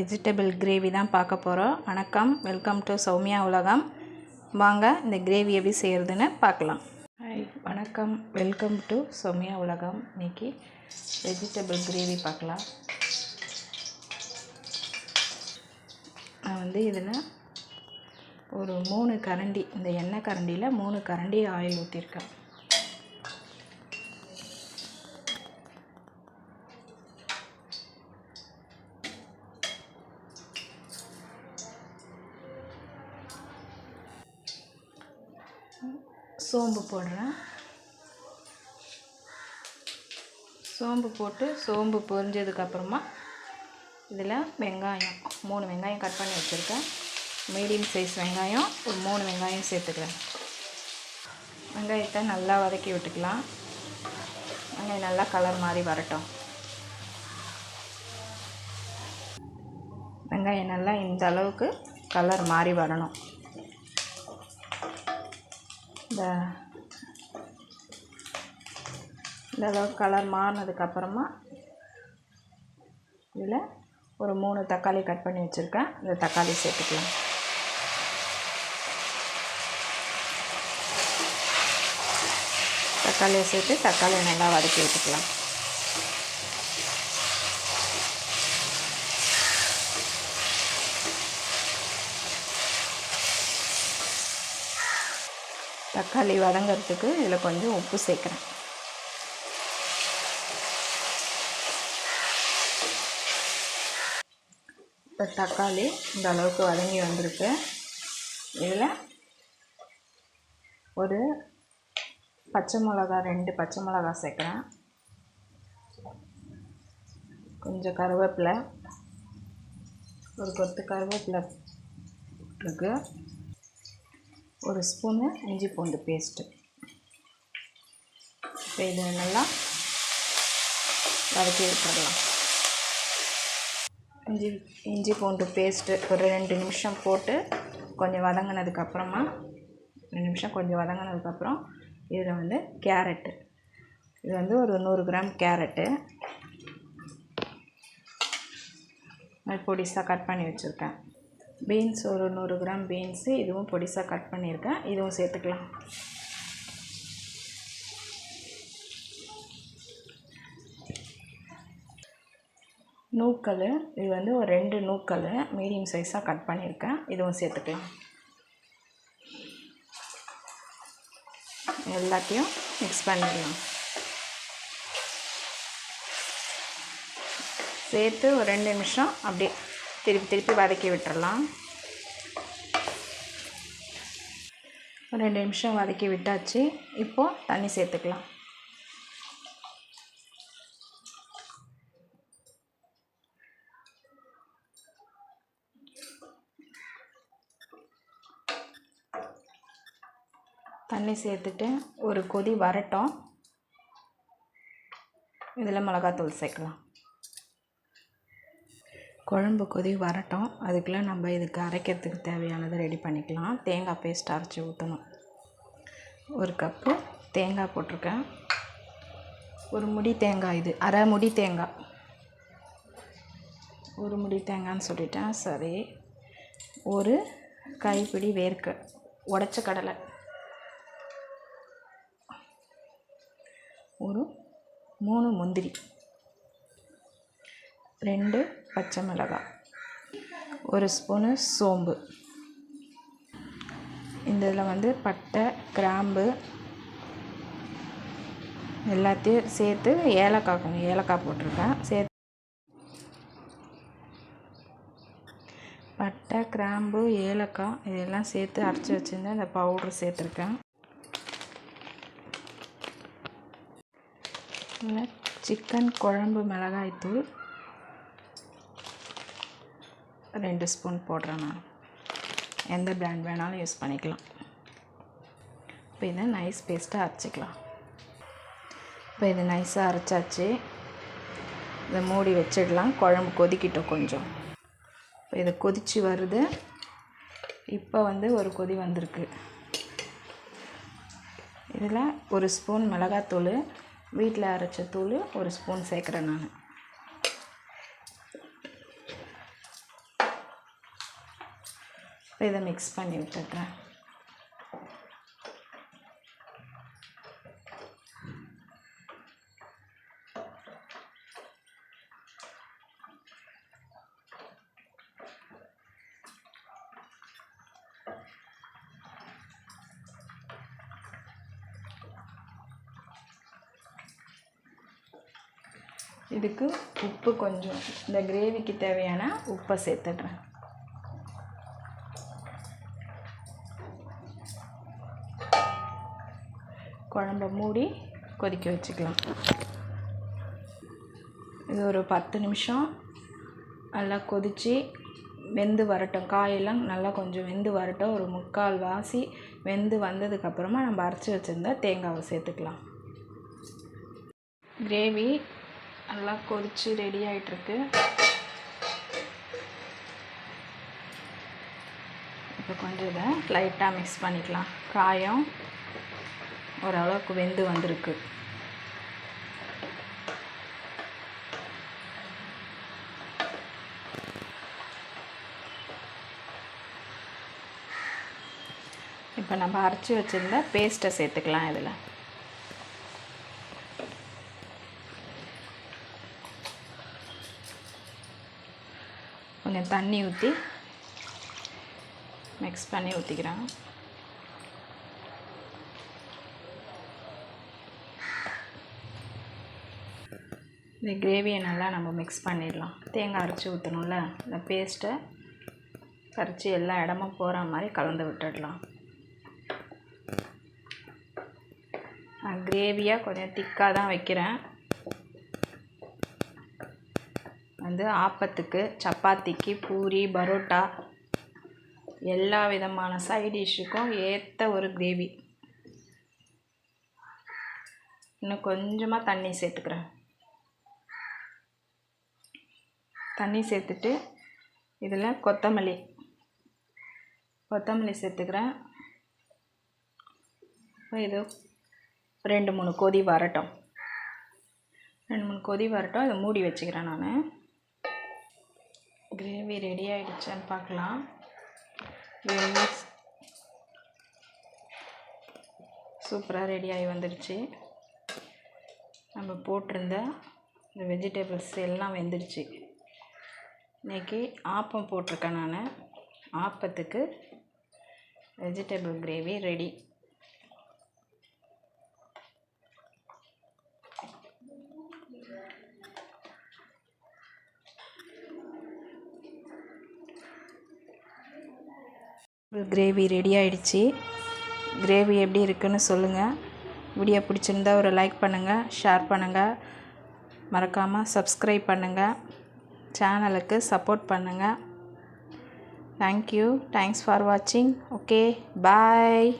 Vegetable gravy தான் பார்க்க போகிறோம் வணக்கம் வெல்கம் டு சௌமியா உலகம். வாங்க இந்த கிரேவி எப்படி செய்கிறதுன்னு பார்க்கலாம். ஹாய் வணக்கம் வெல்கம் டு சௌமியா உலகம். இன்றைக்கி வெஜிடபிள் கிரேவி பார்க்கலாம். நான் வந்து இதில் ஒரு மூணு கரண்டி இந்த எண்ணெய் கரண்டியில் மூணு கரண்டி ஆயில் ஊற்றிருக்கேன் சோம்பு போடுறேன். சோம்பு போட்டு சோம்பு பொரிஞ்சதுக்கப்புறமா இதில் வெங்காயம் மூணு வெங்காயம் கட் பண்ணி வச்சுருக்கேன். மீடியம் சைஸ் வெங்காயம் ஒரு மூணு வெங்காயம் சேர்த்துக்கிறேன். வெங்காயத்தை நல்லா வதக்கி விட்டுக்கலாம். வெங்காயம் நல்லா கலர் மாதிரி வரட்டும். வெங்காயம் நல்லா இந்த அளவுக்கு கலர் மாறி வரணும். இந்த அளவுக்கு கலர் மாறினதுக்கப்புறமா இதில் ஒரு மூணு தக்காளி கட் பண்ணி வச்சுருக்கேன். இந்த தக்காளி சேர்த்துக்கலாம். தக்காளியை சேர்த்து தக்காளியை நல்லா வதக்கி விட்டுக்கலாம் தக்காளி வதங்கிறதுக்கு இதில் கொஞ்சம் உப்பு சேர்க்குறேன். இப்போ தக்காளி இந்த அளவுக்கு வதங்கி வந்திருக்கு. இதில் ஒரு பச்சை மிளகா ரெண்டு பச்சை மிளகா சேர்க்குறேன். கொஞ்சம் கருவேப்பிலை ஒரு கொத்து கருவேப்பிலை இருக்குது ஒரு ஸ்பூனு இஞ்சி பூண்டு பேஸ்ட்டு. இப்போ இது நல்லா வதக்கி விட்டுடலாம் இஞ்சி இஞ்சி பூண்டு பேஸ்ட்டு ஒரு ரெண்டு நிமிஷம் போட்டு கொஞ்சம் வதங்கினதுக்கப்புறமா ரெண்டு நிமிஷம் கொஞ்சம் வதங்கினதுக்கப்புறம் இதில் வந்து கேரட்டு. இது வந்து ஒரு நூறு கிராம் கேரட்டு. பொடிசாக கட் பண்ணி வச்சுருக்கேன். பீன்ஸ் ஒரு நூறு கிராம் பீன்ஸு இதுவும் பொடிசாக கட் பண்ணியிருக்கேன். இதுவும் சேர்த்துக்கலாம். நூக்கல் இது வந்து ஒரு ரெண்டு நூக்கல் மீடியம் சைஸாக கட் பண்ணியிருக்கேன். இதுவும் சேர்த்துக்கலாம். எல்லாத்தையும் மிக்ஸ் பண்ணிடலாம் சேர்த்து ஒரு ரெண்டு நிமிஷம் அப்படியே திருப்பி திருப்பி வதக்கி விட்டுறலாம். ஒரு ரெண்டு நிமிஷம் வதக்கி விட்டாச்சு. இப்போது தண்ணி சேர்த்துக்கலாம். தண்ணி சேர்த்துட்டு ஒரு கொதி வரட்டும். இதில் மிளகாத்தூள் சேர்க்கலாம். குழம்பு கொதி வரட்டும். அதுக்குள்ளே நம்ம இதுக்கு அரைக்கிறதுக்கு தேவையானதை ரெடி பண்ணிக்கலாம். தேங்காய் பேஸ்ட் அரைச்சி ஊற்றணும் ஒரு கப்பு தேங்காய் போட்டிருக்கேன். ஒரு முடி தேங்காய் இது. அரை முடி தேங்காய். ஒரு முடி தேங்காய்னு சொல்லிட்டேன். சரி. ஒரு கைப்பிடி வேர்க்க. உடச்ச கடலை. ஒரு மூணு முந்திரி. ரெண்டு பச்சை மிளகாய் ஒரு ஸ்பூனு சோம்பு. இந்த இதில் வந்து பட்டை கிராம்பு எல்லாத்தையும் சேர்த்து ஏலக்காய் கொஞ்சம் ஏலக்காய் போட்டிருக்கேன். சேர்த்து பட்டை கிராம்பு ஏலக்காய் இதெல்லாம் சேர்த்து அரைச்சி வச்சுருந்தேன். இந்த பவுட்ரு சேர்த்துருக்கேன். சிக்கன் குழம்பு மிளகாய்த்தூள். ரெண்டு ஸ்பூன் போடுறேன் நான். எந்த பிராண்ட் வேணாலும் யூஸ் பண்ணிக்கலாம். இப்போ இதை நைஸ் பேஸ்ட்டாக அரைச்சிக்கலாம். இப்போ இது நைஸாக அரைச்சாச்சு. இதை மூடி வச்சிடலாம். குழம்பு கொதிக்கிட்டோம் கொஞ்சம். இப்போ இது கொதித்து வருது. இப்போ வந்து ஒரு கொதி வந்திருக்கு. இதில் ஒரு ஸ்பூன் மிளகாத்தூள் வீட்டில் அரைச்ச தூள் ஒரு ஸ்பூன் சேர்க்குறேன் நான். இப்போ இதை மிக்ஸ் பண்ணி விட்டுடுறேன். இதுக்கு உப்பு கொஞ்சம் இந்த கிரேவிக்கு தேவையான உப்பை சேர்த்துடுறேன். குழம்ப மூடி கொதிக்க வச்சுக்கலாம். இது ஒரு பத்து நிமிஷம். நல்லா கொதித்து வெந்து வரட்டும். காயெல்லாம் நல்லா கொஞ்சம் வெந்து வரட்டும். ஒரு முக்கால் வாசி வெந்து வந்ததுக்கப்புறமா நம்ம அரைச்சி வச்சுருந்தா தேங்காவை சேர்த்துக்கலாம். கிரேவி நல்லா கொதித்து ரெடி ஆகிட்டுருக்கு இப்போ கொஞ்சம் இதை லைட்டாக மிக்ஸ் பண்ணிக்கலாம். காயம் ஓரளவுக்கு வெந்து வந்திருக்கு. இப்போ நம்ம அரைச்சி வச்சுருந்த பேஸ்ட்டை சேர்த்துக்கலாம் இதில். கொஞ்சம் தண்ணி ஊற்றி மிக்ஸ் பண்ணி ஊற்றிக்கிறேன் இந்த கிரேவியை நல்லா நம்ம மிக்ஸ் பண்ணிடலாம். தேங்காய் அரைச்சி ஊற்றணும்ல இந்த பேஸ்ட்டை கரைச்சி எல்லா இடமும் போகிற மாதிரி கலந்து விட்டுடலாம். நான் கிரேவியாக கொஞ்சம் திக்காக தான் வைக்கிறேன். வந்து ஆப்பத்துக்கு சப்பாத்திக்கு பூரி பரோட்டா எல்லா விதமான சைட் டிஷ்ஷுக்கும் ஏற்ற ஒரு கிரேவி இன்னும் கொஞ்சமாக தண்ணி சேர்த்துக்கிறேன். தண்ணி சேர்த்துட்டு இதில் கொத்தமல்லி கொத்தமல்லி சேர்த்துக்கிறேன். இது ரெண்டு மூணு கொதி வரட்டும். ரெண்டு மூணு கொதி வரட்டும். இதை மூடி வச்சுக்கிறேன் நான். கிரேவி ரெடி ஆகிடுச்சான்னு பார்க்கலாம். கிரேவி சூப்பராக ரெடி ஆகி வந்துடுச்சு. நம்ம போட்டிருந்த இந்த வெஜிடபிள்ஸ் எல்லாம் வெந்துடுச்சு. இன்றைக்கி ஆப்பம் போட்டிருக்கேன் நான். ஆப்பத்துக்கு vegetable gravy ready gravy ready ஆயிடுச்சு. கிரேவி எப்படி இருக்குன்னு சொல்லுங்கள் வீடியோ பிடிச்சிருந்தா ஒரு லைக் பண்ணுங்கள் ஷேர் பண்ணுங்கள் மறக்காமல் சப்ஸ்கிரைப் பண்ணுங்கள் சேனலுக்கு சப்போர்ட் பண்ணுங்கள் தேங்க்யூ தேங்க்ஸ் ஃபார் வாட்சிங் ஓகே பாய்